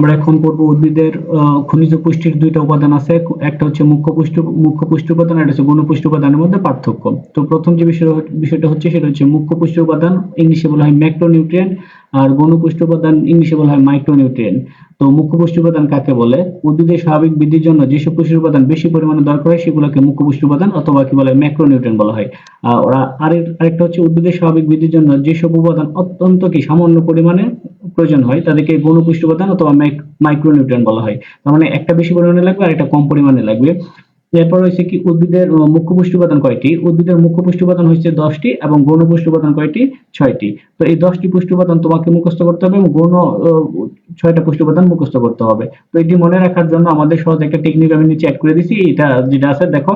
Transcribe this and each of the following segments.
আমরা এখন পড়ব উদ্ভিদের খনিজ পুষ্টির দুইটা উপাদান আছে। একটা হচ্ছে মুখ্য পুষ্টি মুখ্য পুষ্টি উপাদান, একটা হচ্ছে গণ পুষ্টি উপাদানের মধ্যে পার্থক্য। তো প্রথম যে বিষয়, বিষয়টা হচ্ছে সেটা হচ্ছে মুখ্য পুষ্টি উপাদান ইংলিশে বলা হয় ম্যাক্রোনিউট্রিয়েন্ট, আর গণ পুষ্টি উপাদান ইংলিশে বলা হয় মাইক্রোনিউট্রিয়েন্ট। তো মুখ্য পুষ্টি উপাদান কাকে বলে? উদ্ভিদের স্বাভাবিক বৃদ্ধির জন্য যেসব পুষ্টি উপাদান বেশি পরিমাণে দরকার হয়, সেগুলোকে মুখ্য পুষ্টি উপাদান অথবা কি বলে ম্যাক্রোনিউট্রিয়েন্ট বলা হয়। আর আরেকটা হচ্ছে উদ্ভিদের স্বাভাবিক বৃদ্ধির জন্য যেসব উপাদান অত্যন্ত কি সামান্য পরিমাণে প্রয়োজন হয়, তাদেরকে গণ পুষ্টি উপাদান অথবা মাইক্রোনিউট্রিয়েন্ট বলা হয়। তার মানে একটা বেশি পরিমাণে লাগবে আর একটা কম পরিমাণে লাগবে। এরপর হচ্ছে কি উদ্ভিদের মুখ্য পুষ্টি উপাদান কয়টি? উদ্ভিদের মুখ্য পুষ্টি উপাদান হচ্ছে দশটি এবং গৌণ পুষ্টি উপাদান কয়টি? ছয়টি। তো এই দশটি পুষ্টি উপাদান তোমাকে মুখস্থ করতে হবে এবং গৌণ ছয়টা পুষ্টি উপাদান মুখস্থ করতে হবে। তো এটি মনে রাখার জন্য আমাদের সহজ একটা টেকনিক আমি নিচে অ্যাড করে দিছি। এটা যেটা আছে, দেখো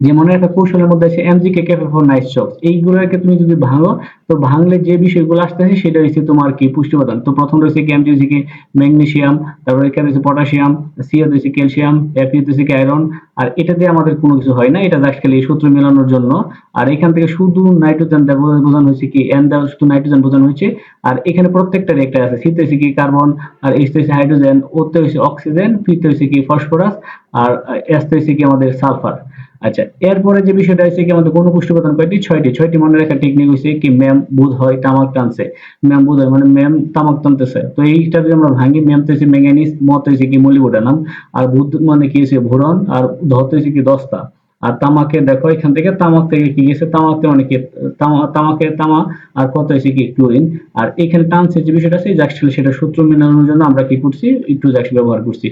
যে মনে একটা কৌশলের মধ্যে আছে MGK cafe for night shops এইগুলোকে তুমি যদি ভাঙো, তো ভাঙলে যে বিষয়গুলো আসতেছে সেটা হচ্ছে তোমার কি? পুষ্টি উপাদান তো প্রথম রয়েছে কি? এমজি কি ম্যাগনেসিয়াম তারপরে এখানে রয়েছে পটাশিয়াম সি রয়েছে ক্যালসিয়াম এফ রয়েছে আয়রন আর এটাতে আমাদের কোনো কিছু হয় না, এটা জাস্ট খালি সূত্র মেলানোর জন্য। আর এখান থেকে শুধু নাইট্রোজেন বোঝানো হয়েছে কি? এন দেওয়া শুধু নাইট্রোজেন বোঝানো হয়েছে। আর এখানে প্রত্যেকটার একটা আছে সিতে হয়েছে কি? কার্বন আর এইচ হয়েছে হাইড্রোজেন ওতে হয়েছে অক্সিজেন পিতে হয়েছে কি? ফসফরাস আর এস হয়েছে কি? আমাদের সালফার আচ্ছা এরপরে যে বিষয়টা হচ্ছে কি, আমাদের কোন পুষ্টি উপাদান কয়টি? ছয়টি। ছয়টি মনে রাখার টেকনিক হচ্ছে কি ম্যাম বুধ হয় তামাক টানছে। ম্যাম বুধ হয় মানে ম্যাম তামাক টানতেছে। তো এইটা যদি আমরা ভাঙি ম্যাম তো হচ্ছে ম্যাঙ্গানিজ মত হচ্ছে কি মলিবডানাম আর বুধ মানে কি হচ্ছে ভুরন আর ধত হচ্ছে কি, দস্তা। আর তামাকে দেখো, এখান থেকে তামাক থেকে কি গেছে? তামাকে মানে কি, তামা- তামাকে তামা, আর কত হয়েছে কি ক্লোরিন আর এখানে টানছে যে বিষয়টা আছে জাক্সিল সেটা সূত্র মেলানোর জন্য আমরা কি করছি, একটু জাক্সিল ব্যবহার করছি।